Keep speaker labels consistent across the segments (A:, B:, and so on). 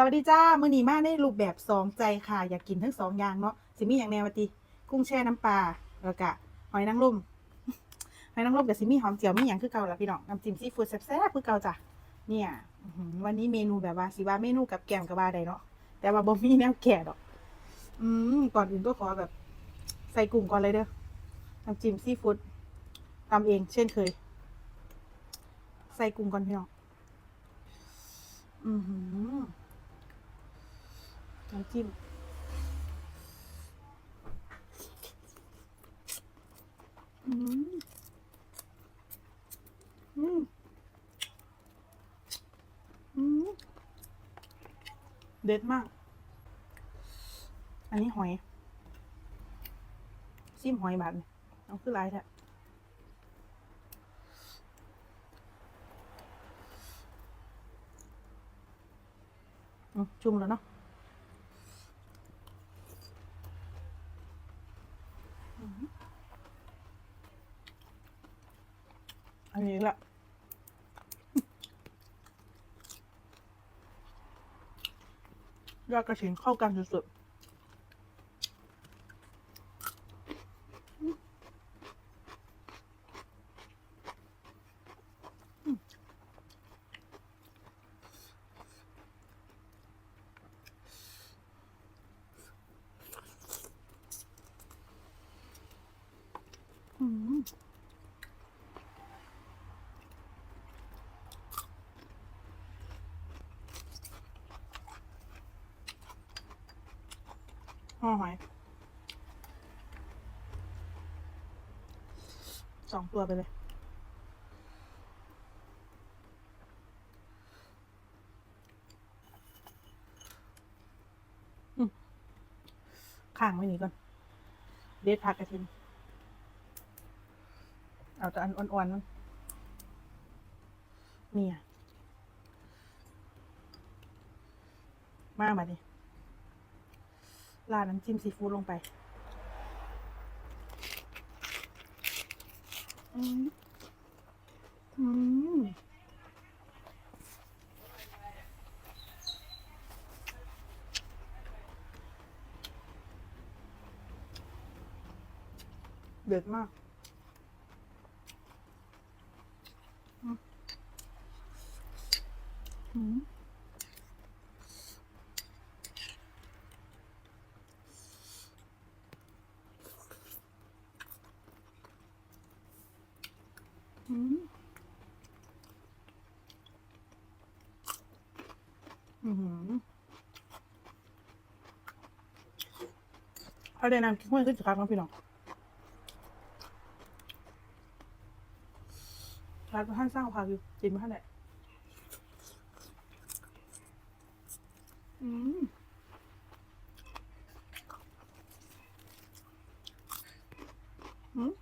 A: สวัสดีจ้ามื้อนี้มาในรูปแบบสองใจค่ะอยากกินทั้งสองอย่างเนาะสิมีอย่างแนววาติกุ้งแช่น้ำปลาแล้วก็หอยนางรมหอยนางรมกับสิมีหอมเจียวมีหยังคือเก่าล่ะพี่น้องน้ำจิ้มซีฟู้ดแซ่บๆคือเก่าจ้ะเนี่ยวันนี้เมนูแบบว่าสิว่าเมนูกับแกมกับว่าใดเนาะแต่ว่าบ่มีแนวแก่ดอก อืมก่อนอื่นก็ขอแบบ ใส่กุ้งก่อนเลยเด้อน้ำจิ้มซีฟู้ดทำเองเช่นเคย ใส่กุ้งก่อนพี่น้องอือหือ น้ำจิ้มอืมอืมอืมเด็ดมาก อันนี้หอยซิมหอยบาทนี่เอาคือไรแท้จุ่มแล้วเนาะ อันนี้แหละยอดกระชินเข้ากันสุดๆอืม ห่อหอยสองตัวไปเลย ข้างไว้นี่ก่อน เด็ดผักกระเทียมเอาแต่อันอ่อนๆมันเนี่ย มามาดิ ราดน้ำจิ้มซีฟู้ดลงไปอืมอืมเด็ดมาก อืม อืมอืมอืมเขาได้นำคิดว่าขึ้นจากครับพี่น้องร้านท่านสร้างพาอยู่กินมาท่านไหนอืมอืม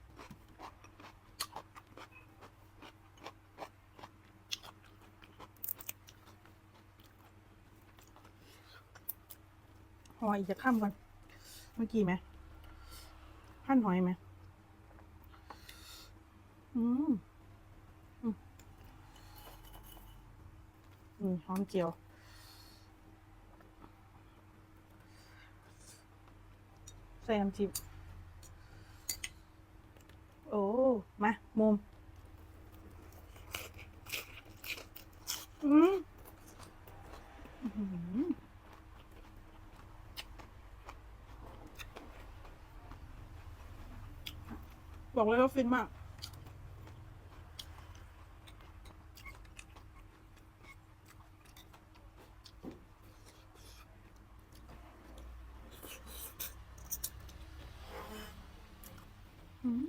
A: หอยจะข้ามก่อน เมื่อกี้ไหมหั่นหอยไหมอืมอืมอืมหอมเจียวใส่น้ำจิ้มโอ้ มา มุม อืมอื้อ บอกเลยว่าฟินมากอืม